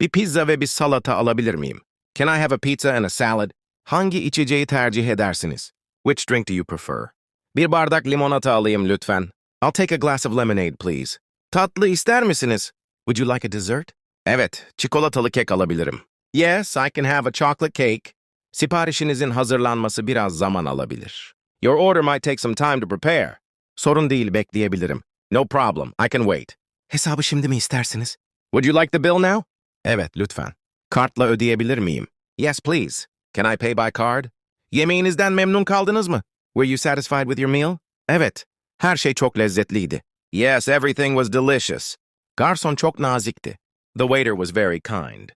Bir pizza ve bir salata alabilir miyim? Can I have a pizza and a salad? Hangi içeceği tercih edersiniz? Which drink do you prefer? Bir bardak limonata alayım lütfen. I'll take a glass of lemonade, please. Tatlı ister misiniz? Would you like a dessert? Evet, çikolatalı kek alabilirim. Yes, I can have a chocolate cake. Siparişinizin hazırlanması biraz zaman alabilir. Your order might take some time to prepare. Sorun değil, bekleyebilirim. No problem, I can wait. Hesabı şimdi mi istersiniz? Would you like the bill now? Evet, lütfen. Kartla ödeyebilir miyim? Yes, please. Can I pay by card? Yemeğinizden memnun kaldınız mı? Were you satisfied with your meal? Evet. Her şey çok lezzetliydi. Yes, everything was delicious. Garson çok nazikti. The waiter was very kind.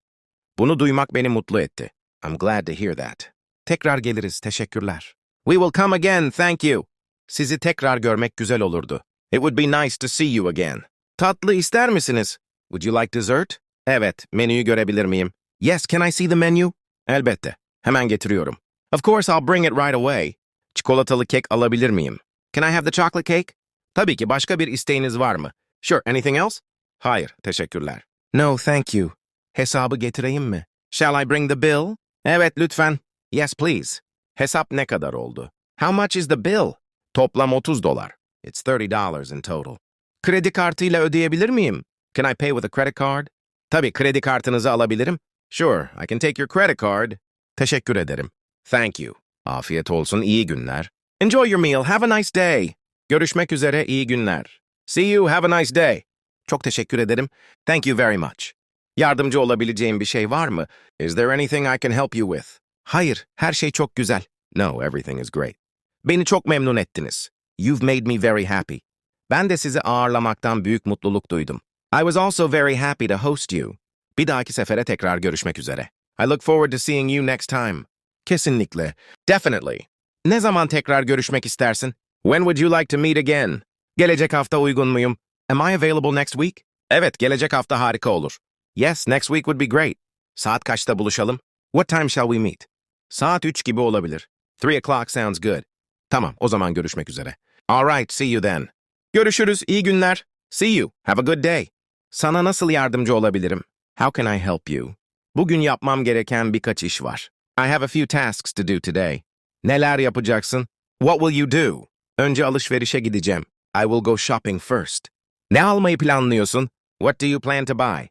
Bunu duymak beni mutlu etti. I'm glad to hear that. Tekrar geliriz, teşekkürler. We will come again, thank you. Sizi tekrar görmek güzel olurdu. It would be nice to see you again. Tatlı ister misiniz? Would you like dessert? Evet, menüyü görebilir miyim? Yes, can I see the menu? Elbette. Hemen getiriyorum. Of course, I'll bring it right away. Çikolatalı kek alabilir miyim? Can I have the chocolate cake? Tabii ki başka bir isteğiniz var mı? Sure, anything else? Hayır, teşekkürler. No, thank you. Hesabı getireyim mi? Shall I bring the bill? Evet, lütfen. Yes, please. Hesap ne kadar oldu? How much is the bill? Toplam 30 dolar. It's $30 in total. Kredi kartıyla ödeyebilir miyim? Can I pay with a credit card? Tabii kredi kartınızı alabilirim. Sure, I can take your credit card. Teşekkür ederim. Thank you. Afiyet olsun, iyi günler. Enjoy your meal, have a nice day. Görüşmek üzere, iyi günler. See you, have a nice day. Çok teşekkür ederim. Thank you very much. Yardımcı olabileceğim bir şey var mı? Is there anything I can help you with? Hayır, her şey çok güzel. No, everything is great. Beni çok memnun ettiniz. You've made me very happy. Ben de sizi ağırlamaktan büyük mutluluk duydum. I was also very happy to host you. Bir dahaki sefere tekrar görüşmek üzere. I look forward to seeing you next time. Kesinlikle. Definitely. Ne zaman tekrar görüşmek istersin? When would you like to meet again? Gelecek hafta uygun muyum? Am I available next week? Evet, gelecek hafta harika olur. Yes, next week would be great. Saat kaçta buluşalım? What time shall we meet? Saat 3 gibi olabilir. 3 o'clock sounds good. Tamam, o zaman görüşmek üzere. All right, see you then. Görüşürüz, iyi günler. See you, have a good day. Sana nasıl yardımcı olabilirim? How can I help you? Bugün yapmam gereken birkaç iş var. I have a few tasks to do today. Neler yapacaksın? What will you do? Önce alışverişe gideceğim. I will go shopping first. Ne almayı planlıyorsun? What do you plan to buy?